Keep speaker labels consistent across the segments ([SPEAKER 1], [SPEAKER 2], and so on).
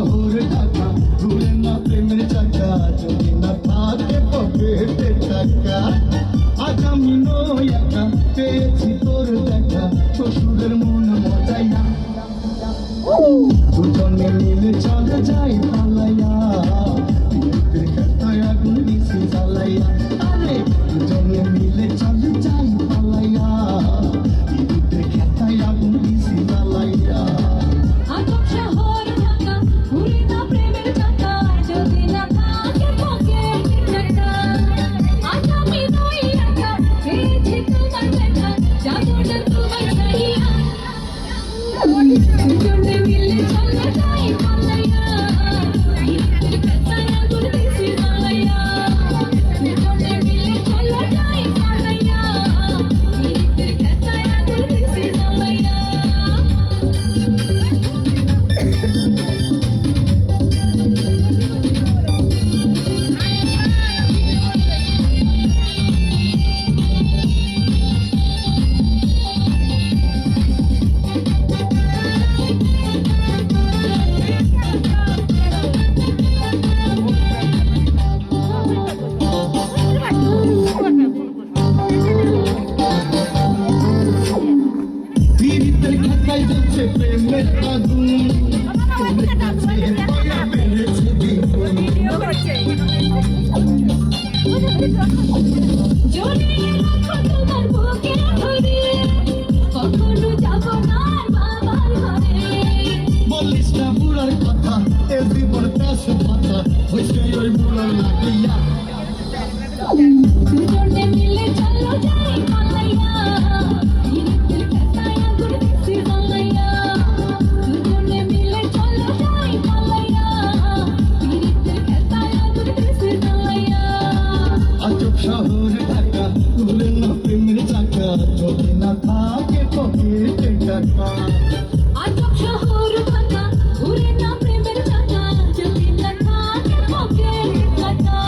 [SPEAKER 1] শহর ঢাকা ঘুরে না প্রেমের চাকা, যদি না থাকে পকেটের টাকা। আজ আমি নই একা, পেয়েছি তোর দেখা, শ্বশুরের মন মজাই না। দুজনে মিলে চলে যাই
[SPEAKER 2] জড়িয়ে রাখো তোমার
[SPEAKER 1] থাকে পকেটে টাকা।
[SPEAKER 2] আজব শহর ফাঁকা ঘুরে না প্রেমের চাকা যদি না থাকে পকেটে টাকা।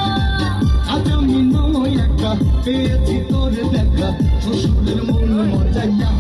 [SPEAKER 1] আজ আমি নয় একা পেয়েছি তোর দেখা শ্বশুরের মন মজাইয়া